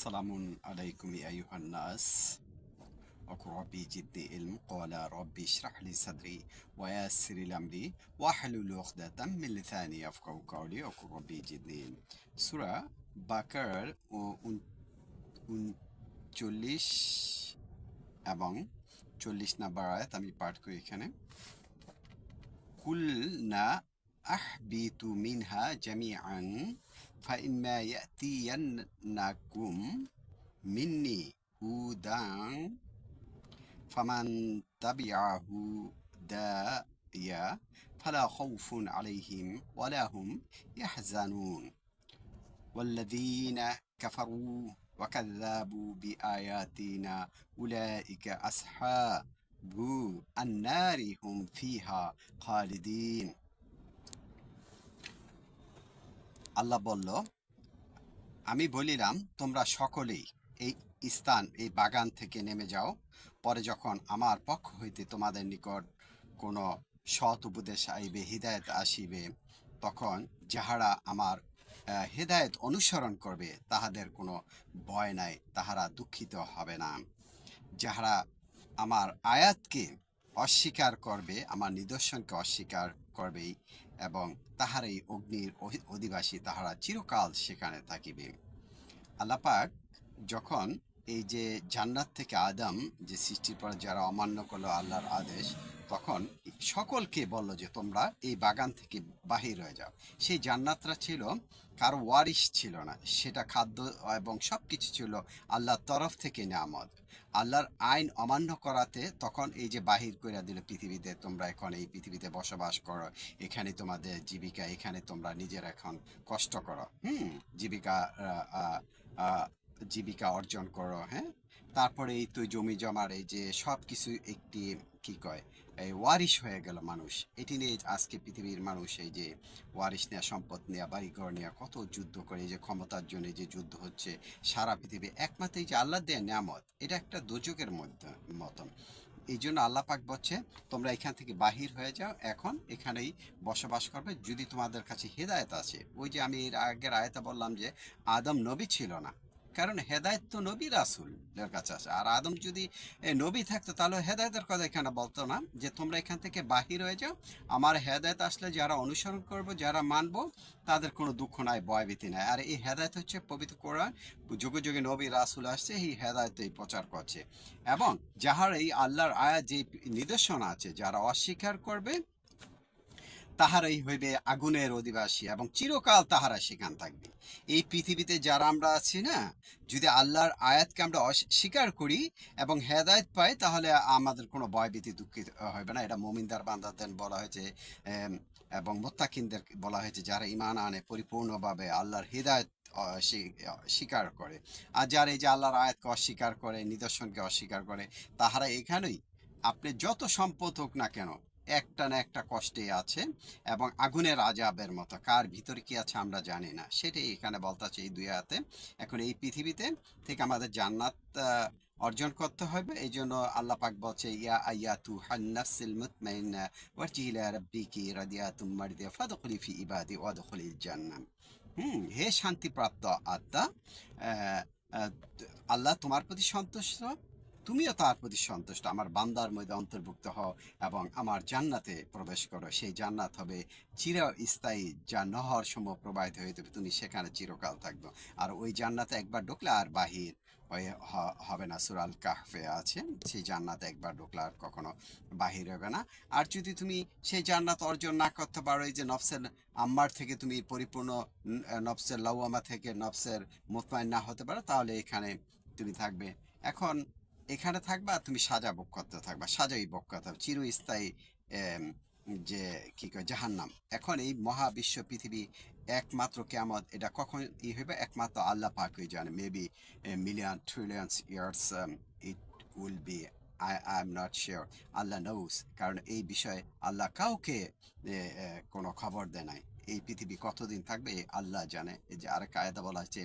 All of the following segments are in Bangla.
السلام عليكم يا أيها الناس وقل ربي جدي علم قال ربي اشرح لي صدري ويسر لي أمري واحلل عقدة من لساني يفقهوا قولي وقل ربي جدي علم সূরা বাকার ও উনচল্লিশ এবং চল্লিশ নাম্বার আয়াত আমি পাঠ করি এখানে কুলনা أحبط منها جميعا فإما يأتينكم مني هدى فمن تبع هدايا فلا خوف عليهم ولا هم يحزنون. والذين كفروا وكذبوا بآياتنا أولئك أصحاب النار هم فيها خالدين. আল্লাহ বলল, আমি বলিলাম, তোমরা সকলেই এই স্থান, এই বাগান থেকে নেমে যাও। পরে যখন আমার পক্ষ হইতে তোমাদের নিকট কোনো সৎ উপদেশ আইবে, হৃদায়ত আসিবে, তখন যাহারা আমার হেদায়েত অনুসরণ করবে, তাহাদের কোনো ভয় নাই, তাহারা দুঃখিত হবে না। যাহারা আমার আয়াতকে অস্বীকার করবে, আমার নিদর্শনকে অস্বীকার করবেই এবং তাহার এই অগ্নির অধিবাসী তাহারা চিরকাল সেখানে থাকিবে। আল্লাপাক যখন এই যে জান্নাত থেকে আদম যে সৃষ্টির পর যারা অমান্য করল আল্লাহর আদেশ তখন সকলকে বলল যে, তোমরা এই বাগান থেকে বাহির হয়ে যাও। সেই জান্নাতটা ছিল, কারও ওয়ারিশ ছিল না। সেটা খাদ্য এবং সব কিছু ছিল আল্লাহর তরফ থেকে নিয়ামত। আল্লাহর আইন অমান্য করাতে তখন এই যে বাহির করে দিল পৃথিবীতে, তোমরা এখন এই পৃথিবীতে বসবাস করো, এখানে তোমাদের জীবিকা, এখানে তোমরা নিজের এখন কষ্ট করো। হুম, জীবিকা জীবিকা অর্জন করো হ্যাঁ? তারপরে এই তো জমি জমার, এই যে সব কিছু একটি, কি কয়, এই ওয়ারিশ হয়ে গেল মানুষ। এটি নিয়ে আজকে পৃথিবীর মানুষ এই যে ওয়ারিশ নেওয়া সম্পদ নেওয়া বাড়িঘর নেওয়া কত যুদ্ধ করে, এই যে ক্ষমতার জন্য যে যুদ্ধ হচ্ছে, সারা পৃথিবী একমাত্র এই যে আল্লাহ দেয়া নিয়ামত, এটা একটা দুযোগের মধ্যে, মতন। এই জন্য আল্লাহ পাক বলছে, তোমরা এখান থেকে বাহির হয়ে যাও, এখন এখানেই বসবাস করবে। যদি তোমাদের কাছে হেদায়েত আছে ওই যে আমি এর আগের আয়তা বললাম যে, আদম নবী ছিল না। কারণ হেদায়েত তো নবী রাসুলের কাছে আছে। আর আদম যদি নবী থাকতো, তাহলে হেদায়তের কথা এখানে বলতো না যে তোমরা এখান থেকে বাহির হয়ে যাও। আমার হেদায়ত আসলে যারা অনুসরণ করব, যারা মানব, তাদের কোনো দুঃখ নাই, ভয়ভীতি নাই। আর এই হেদায়ত হচ্ছে পবিত্র কোরআন। যুগে যুগে নবী রাসুল আসছে, এই হেদায়েত এই প্রচার করছে। এবং যাহার এই আল্লাহর আয়া যে নিদর্শন আছে, যারা অস্বীকার করবে তাহারাই হইবে আগুনের অধিবাসী এবং চিরকাল তাহারা সেখান থাকবে। এই পৃথিবীতে যারা আমরা আছি না, যদি আল্লাহর আয়াতকে আমরা অস্বীকার করি এবং হেদায়েত পাই, তাহলে আমাদের কোনো ভয়ভীতি দুঃখিত হবে না। এটা মোমিনদার বান্দাদের বলা হয়েছে এবং মোত্তাকিনদের বলা হয়েছে, যারা ইমান আনে পরিপূর্ণভাবে আল্লাহর হৃদায়ত স্বীকার করে। আর যারা এই যে আল্লাহর আয়াতকে অস্বীকার করে, নিদর্শনকে অস্বীকার করে, তাহারা এখানেই, আপনি যত সম্পদ হোক না কেন একটা না একটা কষ্টে আছে এবং আগুনের আজাবের মতো। কার ভিতরে কি আছে আমরা জানি না। সেটাই এখানে বলতে আছে এই দুই হাতে এখন এই পৃথিবীতে থেকে আমাদের জান্নাত অর্জন করতে হবে। এই জন্য আল্লাহ পাক বলছে, ইয়া আয়াতু হান্নাফসিল মুতমাইন্না ওয়ারজি ইলা রাব্বিকি রাদিয়াতুম মারদিয়া ফাদখুলি ফি ইবাদি ওয়াদখুলিল জান্নাহ। হুম, হে শান্তিপ্রাপ্ত আত্মা আল্লাহ তোমার প্রতি সন্তুষ্ট। তুমিও তার প্রতি সন্তুষ্ট। আমার বান্দার মধ্যে অন্তর্ভুক্ত হও এবং আমার জান্নাতে প্রবেশ করো। সেই জান্নাত হবে চিরস্থায়ী, যা নহর সমূহ প্রবাহিত হয়ে যাবে। তুমি সেখানে চিরকাল থাকবে। আর ওই জান্নাতে একবার ঢুকলে আর বাহির হয়ে হবে না। সুরাল কাহফে আছে। সেই জান্নাতে একবার ঢুকলে আর কখনো বাহির হবে না। আর যদি তুমি সেই জান্নাত অর্জন না করতে পারো, এই যে নফসের আম্মার থেকে তুমি পরিপূর্ণ নফসের লাউয়ামা থেকে নফসের মোতমাইন না হতে পারো, তাহলে এখানে তুমি থাকবে। এখন এখানে থাকবা, তুমি সাজা ভোগ করতে থাকবা, সাজাই ভোগ করতে চিরস্থায়ী যে, কি কয়, জাহান্নাম। এখন এই মহাবিশ্ব পৃথিবী একমাত্র কেমন এটা কখন ই হবে একমাত্র আল্লাহ পাকই জানে। Maybe million trillions years it will be I I am not sure Allah knows কারণ এই বিষয়ে আল্লাহ কাউকে কোনো খবর দেয় নাই। এই পৃথিবী কতদিন থাকবে? আল্লাহ জানে। যে আরেক আয়াতে বলা হচ্ছে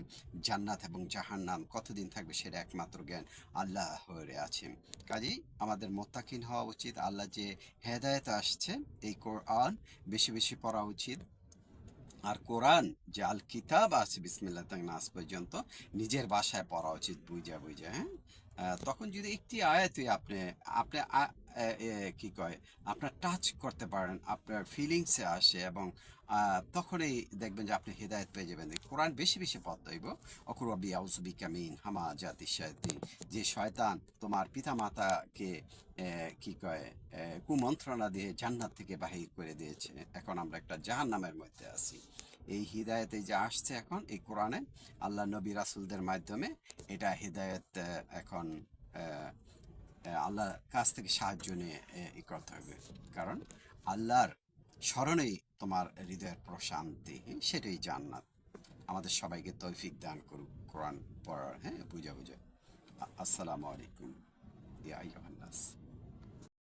জান্নাত এবং জাহান্নাম কতদিন থাকবে সেটা একমাত্র জ্ঞান আল্লাহ হয়ে আছে। কাজেই আমাদের মোত্তাকিন হওয়া উচিত, আল্লাহ যে হেদায়ত আসছে, এই কোরআন বেশি বেশি পড়া উচিত। আর কোরআন যে আল কিতাব আছে বিসমিল্লা নাস পর্যন্ত নিজের বাসায় পড়া উচিত, বুঝা বুঝা হ্যাঁ? তখন যদি একটি আয়াতই আপনি আপনি কি কয়, আপনার টাচ করতে পারেন, আপনার ফিলিংসে আসে এবং তখনই দেখবেন যে আপনি হেদায়েত পেয়ে যাবেন। কোরআন বেশি বেশি পথ হইব অকুরবি আউজুবি কামিন হামা জাতি শয়তিন যে শয়তান তোমার পিতা মাতাকে কি কয় কুমন্ত্রণা দিয়ে জান্নাত থেকে বাহির করে দিয়েছে। এখন আমরা একটা জাহান্নামের মধ্যে আছি। এই হিদায়তে যে আসছে এখন, এই কোরআনে আল্লাহ নবী রাসুলদের মাধ্যমে এটা হিদায়ত এখন আল্লাহর কাছ থেকে সাহায্য নিয়ে ই করতে হবে কারণ আল্লাহর স্মরণেই তোমার হৃদয়ের প্রশান্তি হ্যাঁ, সেটাই জান্নাত। আমাদের সবাইকে তৈফিক দান করুক কোরআন পড়ার হ্যাঁ বুঝা বুঝা আসসালামু আলাইকুম ইয়া